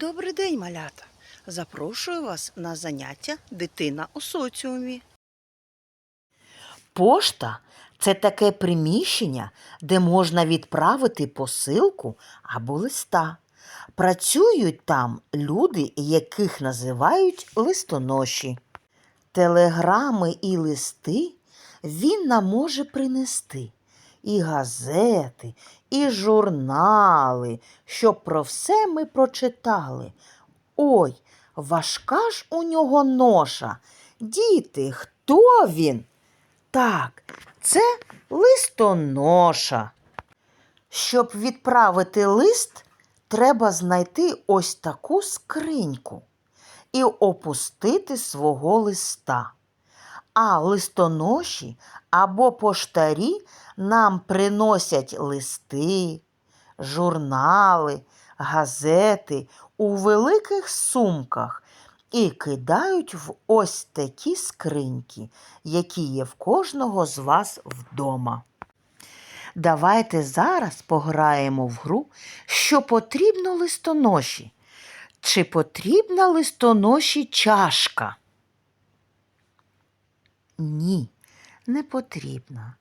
Добрий день, малята! Запрошую вас на заняття Дитина у соціумі. Пошта це таке приміщення, де можна відправити посилку або листа. Працюють там люди, яких називають листоноші. Телеграми і листи він нам може принести. І газети, і журнали, щоб про все ми прочитали. Ой, важка ж у нього ноша. Діти, хто він? Так, це листоноша. Щоб відправити лист, треба знайти ось таку скриньку і опустити свого листа. А листоноші або поштарі нам приносять листи, журнали, газети у великих сумках і кидають в ось такі скриньки, які є в кожного з вас вдома. Давайте зараз пограємо в гру, що потрібно листоноші. Чи потрібна листоноші чашка? Ні, не потрібна.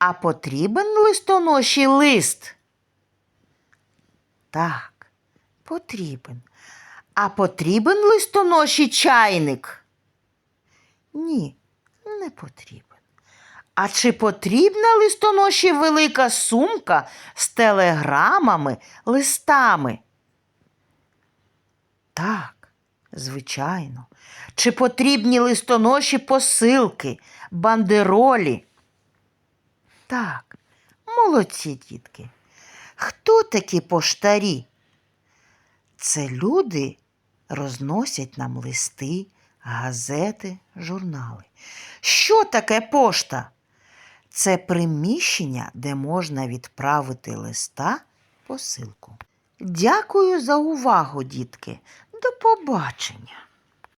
А потрібен листоноші лист? Так, потрібен. А потрібен листоноші чайник? Ні, не потрібен. А чи потрібна листоноші велика сумка з телеграмами, листами? Так, звичайно. Чи потрібні листоноші посилки, бандеролі? Так, молодці дітки. Хто такі поштарі? Це люди розносять нам листи, газети, журнали. Що таке пошта? Це приміщення, де можна відправити листа посилку. Дякую за увагу, дітки. До побачення.